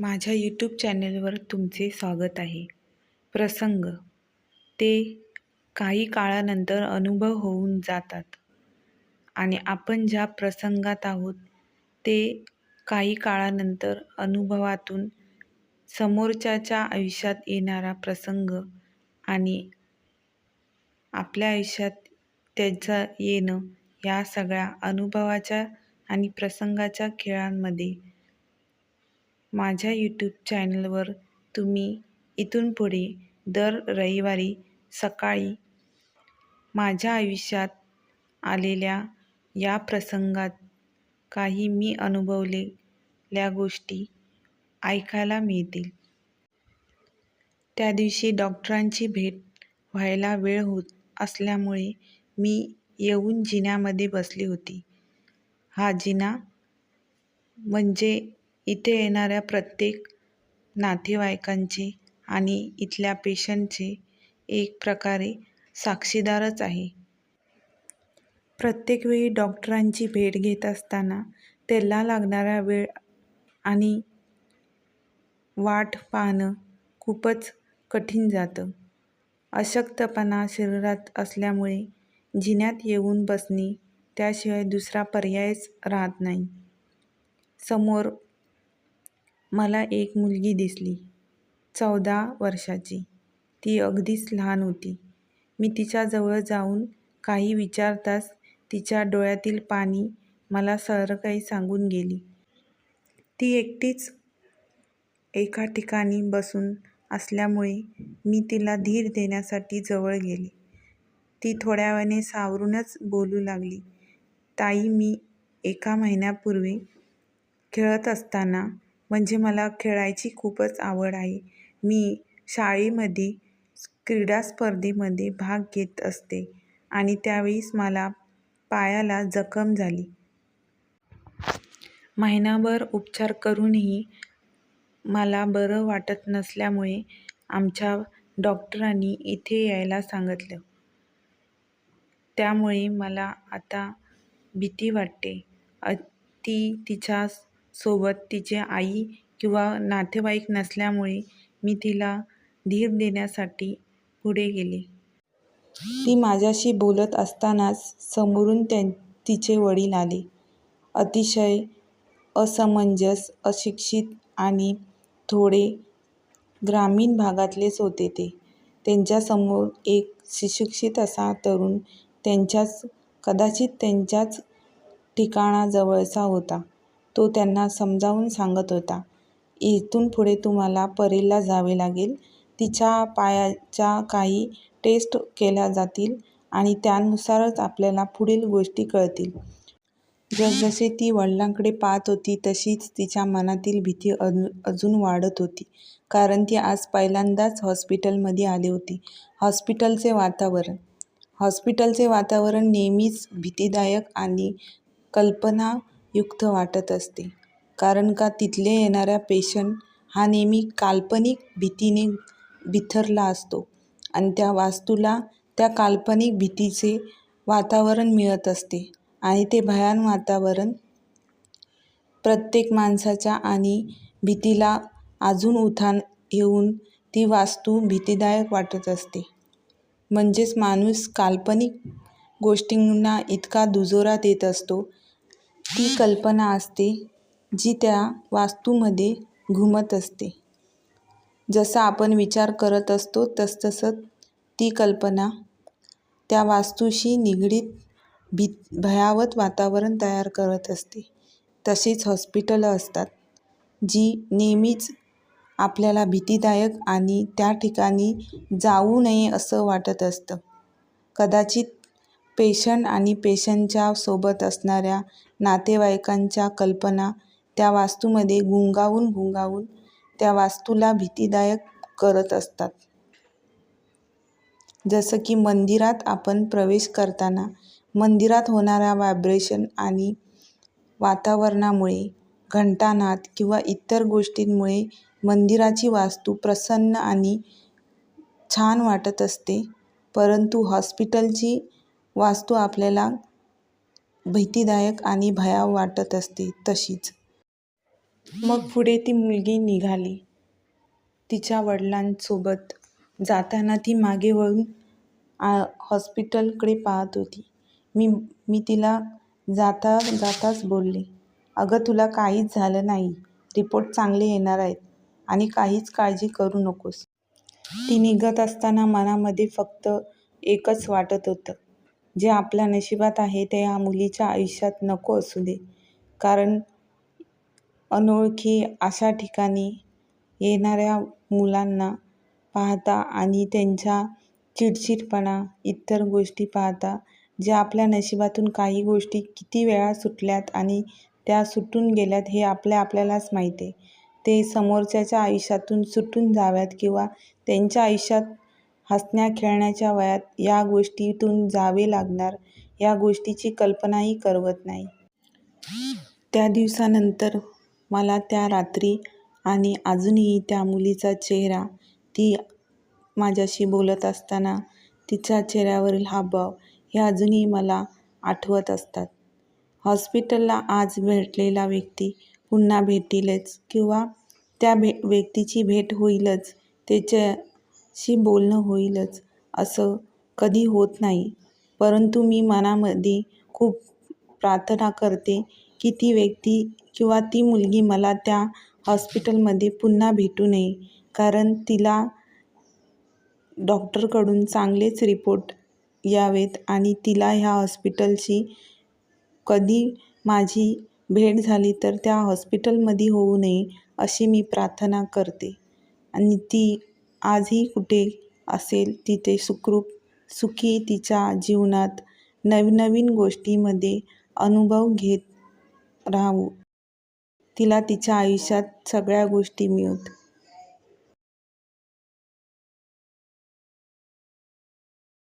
माझ्या यूट्यूब चॅनलवर तुमचे स्वागत आहे. प्रसंग. ते काही काळानंतर अनुभव होऊन जातात. आणि आपण ज्या प्रसंगात आहोत ते काही काळानंतर अनुभवातून समोरच्याच्या आयुष्यात येणारा प्रसंग आणि आपल्या आयुष्यात त्याचं येणं या सगळ्या अनुभवाच्या आणि प्रसंगाच्या खेळांमध्ये माझ्या यूट्यूब चॅनलवर तुम्ही इथून पुढे दर रविवारी सकाळी माझ्या आयुष्यात आलेल्या या प्रसंगात काही मी अनुभवलेल्या गोष्टी ऐकायला मिळतील. त्या दिवशी डॉक्टरांची भेट व्हायला वेळ होत असल्यामुळे मी येऊन जिन्यामध्ये बसली होती. हा जिना म्हणजे इथे येणाऱ्या प्रत्येक नातेवाईकांचे आणि इथल्या पेशंटचे एक प्रकारे साक्षीदारच आहे. प्रत्येक वेळी डॉक्टरांची भेट घेत असताना त्याला लागणारा वेळ आणि वाट पाहणं खूपच कठीण जातं. अशक्तपणा शरीरात असल्यामुळे जिन्यात येऊन बसणे त्याशिवाय दुसरा पर्यायच राहत नाही. समोर मला एक मुलगी दिसली चौदा वर्षाची. ती अगदीच लहान होती. मी तिच्याजवळ जाऊन काही विचारताच तिच्या डोळ्यातील पाणी मला सारं काही सांगून गेली. ती एकटीच एका ठिकाणी बसून असल्यामुळे मी तिला धीर देण्यासाठी जवळ गेले. ती थोड्या वेळाने सावरूनच बोलू लागली. ताई मी एका महिन्यापूर्वी खेळत असताना म्हणजे मला खेळायची खूपच आवड आहे. मी शाळेमध्ये क्रीडा स्पर्धेमध्ये भाग घेत असते आणि त्यावेळेस मला पायाला जखम झाली. महिनाभर उपचार करूनही मला बरं वाटत नसल्यामुळे आमच्या डॉक्टरांनी इथे यायला सांगितलं. त्यामुळे मला आता भीती वाटते. ती तिच्या सोबत तिची आई किंवा नातेवाईक नसल्यामुळे मी तिला धीर देण्यासाठी पुढे गेले. ती माझ्याशी बोलत असतानाच समोरून त्या तिचे वडील आले. अतिशय असमंजस अशिक्षित आणि थोडे ग्रामीण भागातलेच होते ते. त्यांच्यासमोर एक सुशिक्षित असा तरुण त्यांच्याच कदाचित त्यांच्याच ठिकाणाजवळचा होता. तो त्यांना समजावून सांगत होता. इथून पुढे तुम्हाला परेलला जावे लागेल. तिच्या पायाच्या काही टेस्ट केल्या जातील आणि त्यानुसारच आपल्याला पुढील गोष्टी कळतील. जसजसे ती वडिलांकडे पाहत होती तशीच तिच्या मनातील भीती अजून वाढत होती. कारण ती आज पहिल्यांदाच हॉस्पिटलमध्ये आली होती. हॉस्पिटलचे वातावरण. हॉस्पिटलचे वातावरण नेहमीच भीतीदायक आणि कल्पना युक्त वाटत असते. कारण का तिथले येणाऱ्या पेशंट हा नेहमी काल्पनिक भीतीने बिथरला असतो आणि त्या वास्तूला त्या काल्पनिक भीतीचे वातावरण मिळत असते आणि ते भयान वातावरण प्रत्येक माणसाच्या आणि भीतीला अजून उधाण येऊन ती वास्तू भीतीदायक वाटत असते. म्हणजेच माणूस काल्पनिक गोष्टींना इतका दुजोरा देत असतो ती कल्पना असते जी त्या वास्तूमध्ये घुमत असते. जसा आपण विचार करत असतो तसतसं ती कल्पना त्या वास्तूशी निगडीत भी भयावत वातावरण तयार करत असते. तशीच हॉस्पिटलं असतात जी नेहमीच आपल्याला भीतीदायक आणि त्या ठिकाणी जाऊ नये असं वाटत असतं. कदाचित पेशंट आणि पेशंटच्या सोबत असणाऱ्या नातेवाईकांच्या कल्पना त्या वास्तूमध्ये गुंगावून गुंगावून त्या वास्तूला भीतीदायक करत असतात. जसं की मंदिरात आपण प्रवेश करताना मंदिरात होणारा व्हायब्रेशन आणि वातावरणामुळे घंटानाद किंवा इतर गोष्टींमुळे मंदिराची वास्तू प्रसन्न आणि छान वाटत असते. परंतु हॉस्पिटलची वास्तू आपल्याला भीतीदायक आणि भयाव वाटत असते तशीच मग पुढे ती मुलगी निघाली तिच्या वडिलांसोबत. जाताना ती मागे वळून हॉस्पिटलकडे पाहत होती. मी मी तिला जाता जाताच बोलले, अगं तुला काहीच झालं नाही. रिपोर्ट चांगले येणार आहेत आणि काहीच काळजी करू नकोस. ती निघत असताना मनामध्ये फक्त एकच वाटत होतं, जे आपल्या नशिबात आहे ते या मुलीच्या आयुष्यात नको असू दे. कारण अनोळखी अशा ठिकाणी येणाऱ्या मुलांना पाहता आणि त्यांच्या चिडचिडपणा इतर गोष्टी पाहता जे आपल्या नशिबातून काही गोष्टी किती वेळा सुटल्यात आणि त्या सुटून गेल्यात हे आपल्या आपल्यालाच माहिती. आहे ते समोरच्याच्या आयुष्यातून सुटून जाव्यात किंवा त्यांच्या आयुष्यात हसण्या-खेळण्याच्या वयात या गोष्टीतून जावे लागणार या गोष्टीची कल्पनाही करवत नाही. त्या दिवसानंतर मला त्या रात्री आणि अजूनही त्या मुलीचा चेहरा, ती माझ्याशी बोलत असताना तिच्या चेहऱ्यावरील हावभाव हे अजूनही मला आठवत असतात. हॉस्पिटलला आज भेटलेला व्यक्ती पुन्हा भेटीलच किंवा त्या भे व्यक्तीची भेट होईलच, त्याच्या शी बोलणं होईलच असं कधी होत नाही. परंतु मी मनामध्ये खूप प्रार्थना करते की ती व्यक्ती किंवा ती मुलगी मला त्या हॉस्पिटलमध्ये पुन्हा भेटू नये. कारण तिला डॉक्टरकडून चांगलेच रिपोर्ट यावेत आणि तिला ह्या हॉस्पिटलशी कधी माझी भेट झाली तर त्या हॉस्पिटलमध्ये होऊ नये अशी मी प्रार्थना करते. आणि ती आजही कुठे असेल तिथे सुखरूप, सुखी तिच्या जीवनात नवनवीन गोष्टीमध्ये अनुभव घेत राहू तिला तिच्या आयुष्यात सगळ्या गोष्टी मिळत